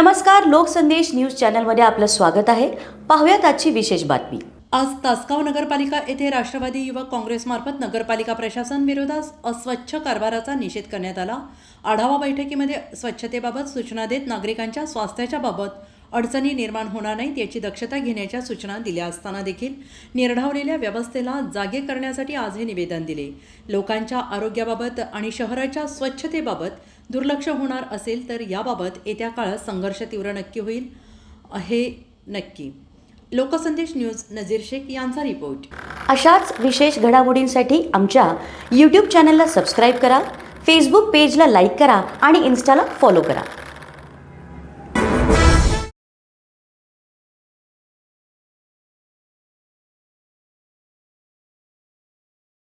नमस्कार लोकसंदेश न्यूज चॅनलमध्ये आपलं स्वागत आहे. पाहूयात आजची विशेष बातमी. आज तासगाव नगरपालिका येथे राष्ट्रवादी युवक काँग्रेसमार्फत नगरपालिका प्रशासन विरोधात अस्वच्छ कारभाराचा निषेध करण्यात आला. आढावा बैठकीमध्ये स्वच्छतेबाबत सूचना देत नागरिकांच्या स्वास्थ्याच्या बाबत अडचणी निर्माण होणार नाहीत याची दक्षता घेण्याच्या सूचना दिल्या असताना देखील निर्ढावलेल्या व्यवस्थेला जागे करण्यासाठी आज हे निवेदन दिले. लोकांच्या आरोग्याबाबत आणि शहराच्या स्वच्छतेबाबत दुर्लक्ष होणार असेल तर याबाबत येत्या काळात संघर्ष तीव्र नक्की होईल हे नक्की. लोकसंदेश न्यूज नजीर शेख यांचा रिपोर्ट. अशाच विशेष घडामोडींसाठी आमच्या यूट्यूब चॅनलला सबस्क्राईब करा फेसबुक पेजला लाईक करा आणि इन्स्टाला फॉलो करा.